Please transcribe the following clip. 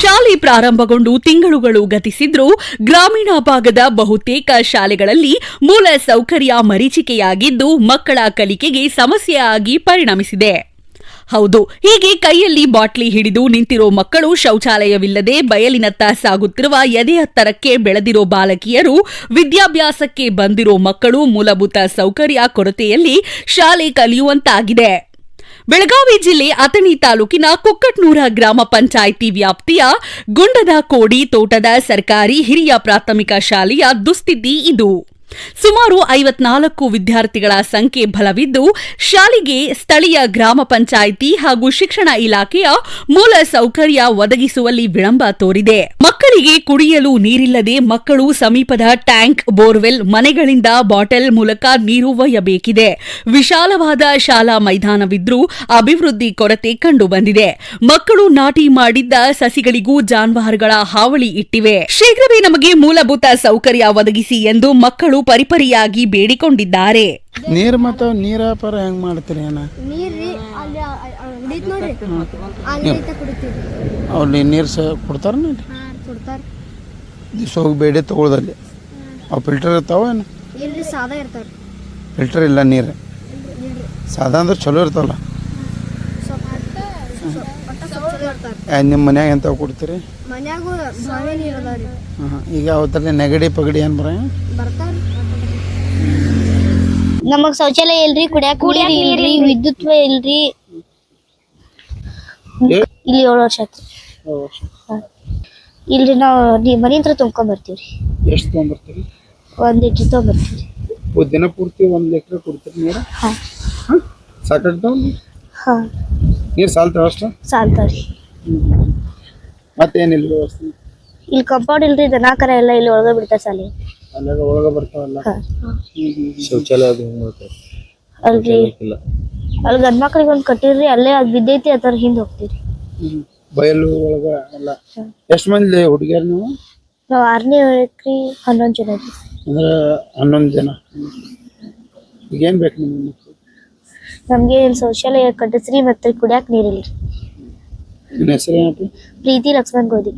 ಶಾಲೆ ಪ್ರಾರಂಭಗೊಂಡು ತಿಂಗಳುಗಳು ಗತಿಸಿದ್ರೂ ಗ್ರಾಮೀಣ ಭಾಗದ ಬಹುತೇಕ ಶಾಲೆಗಳಲ್ಲಿ ಮೂಲ ಸೌಕರ್ಯ ಮರೀಚಿಕೆಯಾಗಿದ್ದು ಮಕ್ಕಳ ಕಲಿಕೆಗೆ ಸಮಸ್ಯೆಯಾಗಿ ಪರಿಣಮಿಸಿದೆ. ಹೌದು, ಹೀಗೆ ಕೈಯಲ್ಲಿ ಬಾಟ್ಲಿ ಹಿಡಿದು ನಿಂತಿರೋ ಮಕ್ಕಳು ಶೌಚಾಲಯವಿಲ್ಲದೆ ಬಯಲಿನತ್ತ ಸಾಗುತ್ತಿರುವ ಎದೆಹತ್ತರಕ್ಕೆ ಬೆಳೆದಿರೋ ಬಾಲಕಿಯರು ವಿದ್ಯಾಭ್ಯಾಸಕ್ಕೆ ಬಂದಿರೋ ಮಕ್ಕಳು ಮೂಲಭೂತ ಸೌಕರ್ಯ ಕೊರತೆಯಲ್ಲಿ ಶಾಲೆ ಕಲಿಯುವಂತಾಗಿದೆ. ಬೆಳಗಾವಿ ಜಿಲ್ಲೆ ಅಥಣಿ ತಾಲೂಕಿನ ಕುಕ್ಕಟ್ನೂರ ಗ್ರಾಮ ಪಂಚಾಯಿತಿ ವ್ಯಾಪ್ತಿಯ ಗುಂಡದ ಕೋಡಿ ತೋಟದ ಸರ್ಕಾರಿ ಹಿರಿಯ ಪ್ರಾಥಮಿಕ ಶಾಲೆಯ ದುಸ್ಥಿತಿ ಇದು. ಸುಮಾರು ಐವತ್ನಾಲ್ಕು ವಿದ್ಯಾರ್ಥಿಗಳ ಸಂಖ್ಯೆ ಬಲವಿದ್ದು, ಶಾಲೆಗೆ ಸ್ಥಳೀಯ ಗ್ರಾಮ ಪಂಚಾಯಿತಿ ಹಾಗೂ ಶಿಕ್ಷಣ ಇಲಾಖೆಯ ಮೂಲ ಸೌಕರ್ಯ ಒದಗಿಸುವಲ್ಲಿ ವಿಳಂಬ ತೋರಿದೆ. ಮಕ್ಕಳಿಗೆ ಕುಡಿಯಲು ನೀರಿಲ್ಲದೆ ಮಕ್ಕಳು ಸಮೀಪದ ಟ್ಯಾಂಕ್ ಬೋರ್ವೆಲ್ ಮನೆಗಳಿಂದ ಬಾಟಲ್ ಮೂಲಕ ನೀರು ಒಯ್ಯಬೇಕಿದೆ. ವಿಶಾಲವಾದ ಶಾಲಾ ಮೈದಾನವಿದ್ರೂ ಅಭಿವೃದ್ಧಿ ಕೊರತೆ ಕಂಡುಬಂದಿದೆ. ಮಕ್ಕಳು ನಾಟಿ ಮಾಡಿದ್ದ ಸಸಿಗಳಿಗೂ ಜಾನುವಾರುಗಳ ಹಾವಳಿ ಇಟ್ಟಿವೆ. ಶೀಘ್ರವೇ ನಮಗೆ ಮೂಲಭೂತ ಸೌಕರ್ಯ ಒದಗಿಸಿ ಎಂದು ಮಕ್ಕಳು ಪರಿಪರಿಯಾಗಿ ಬೇಡಿಕೊಂಡಿದ್ದಾರೆ. ನೀರ್ ಮತ್ತು ನೀರ ಪರ ಹೆಂಗೆ ಮಾಡ್ತೀರಿ ಏನ ನೀರ್ರಿ ಅಲ್ಲಿ ಹೊಡಿತ್ ನೋಡ್ರಿ. ಅಲ್ಲಿ ಐತೆ ಕುಡಿತೀವಿ. ಅಲ್ಲಿ ನೀರು ಸ ಕೊಡ್ತಾರ ದಿವ್ಸ ಹೋಗಿ ಬೇಡೆ ತೊಗೊಳ್ದಲ್ಲಿ ಅವು ಫಿಲ್ಟರ್ ಇರ್ತಾವ ಏನು? ಇಲ್ರಿ ಸಾದಾ ಇರ್ತಾರ. ಫಿಲ್ಟರ್ ಇಲ್ಲ ನೀರು. ಸಾದಾ ಅಂದ್ರೆ ಚಲೋ ಇರ್ತಾವಲ್ಲ. ನಿಮ್ಮ ಮನ್ಯಾಗ ಎಂಥವು ಕೊಡ್ತೀರಿ? ಮನ್ಯಾಗೂ ಬಾವಿ ನೀರು ಅದಾವ್ರಿ. ಹಾಂ ಈಗ ಅವತ್ತಲ್ಲಿ ನೆಗಡಿ ಪಗಡಿ ಏನು ಬರ ಬರ್ತಾರ ನಮಗ್ ಶೌಚಾಲಯ ಇಲ್ರಿ ಕುಡಿಯಾಕ ನೀರ್ ಇಲ್ರಿ ವಿದ್ಯುತ್ ಇಲ್ರಿ. ಇಲ್ಲಿ ಏಳು ವರ್ಷ ಆಯ್ತು. ಇಲ್ರಿ ನಾವು ನೀವು ಮನೆ ಹತ್ರ ತುಂಬ್ಕೊಂಡ್ ಬರ್ತೀವ್ರಿ. ಎಷ್ಟು ತೊಗೊಂಬರ್ತೀರಿ? ಒಂದು ಲೀಟ್ರ್ ತೊಗೊಂಬರ್ತೀವ್ರಿ. ಒಂದು ದಿನ ಪೂರ್ತಿ ಒಂದು ಲೀಟ್ರ್ ಕೊಡ್ತೀರಿ ನೀರು ಹಾ. ಸಾಕಾಗ್ತಾವ ಹಾ. ನೀರು ಸಾಲ್ತಾವ ಅಷ್ಟು? ಸಾಲ್ತಾವ್ರಿ. ಮತ್ತೇನಿಲ್ಲ ವ್ಯವಸ್ಥೆ? ಇಲ್ಲಿ ಕಂಪೌಂಡ್ ಇಲ್ರಿ ದನ ಕರ ಎಲ್ಲ ಇಲ್ಲಿ ಒಳಗೆ ಬಿಡ್ತಾರೆ ಸಾಲಿ. ಅಲ್ಲಾಗ ಒಳಗೆ ಬರ್ತಾವಲ್ಲ ಹಾ. ಶೌಚಾಲಯ ಅದು ಹೆಂಗ್ ಮಾಡ್ತಾರೆ? ಅಲ್ರಿ. ಇಲ್ಲ. ಅಲ್ಲಿ ಗಂಡ್ ಮಕ್ಳಿಗೆ ಒಂದು ಕಟ್ಟಿರ್ರಿ ಅಲ್ಲೇ ಅದು ಬಿದ್ದೈತಿ ಹಿಂದೆ ಹೋಗ್ತೀರಿ. ಹ್ಮ್. ಬಯಲು ಒಳಗ ಎಲ್ಲ. ಎಷ್ಟ್ ಮಂದಿ ಹುಡುಗಿಯರ್ ನೀವು? ನಾವ್ ಆರನೇ ಹನ್ನೊಂದ್ ಜನ ಇದ್ವಿ ಅಂದ್ರೆ ಹನ್ನೊಂದು ಜನ. ಈಗೇನು ಬೇಕು ನಿಮ್ಗೆ? ಸೋಶಿಯಲ್ ನಮ್ಗೆ ಇಲ್ಲಿ ಶೌಚಾಲಯ ಕಟ್ಟಿಸ್ರಿ ಮತ್ತೆ ಕುಡಿಯಾಕ ನೀರಿಲ್ರಿ ನಿನ್ನ ಹೆಸರು ಏನಪ್ಪ ಪ್ರೀತಿ ಲಕ್ಷ್ಮಣ್ ಗೋಧಿ.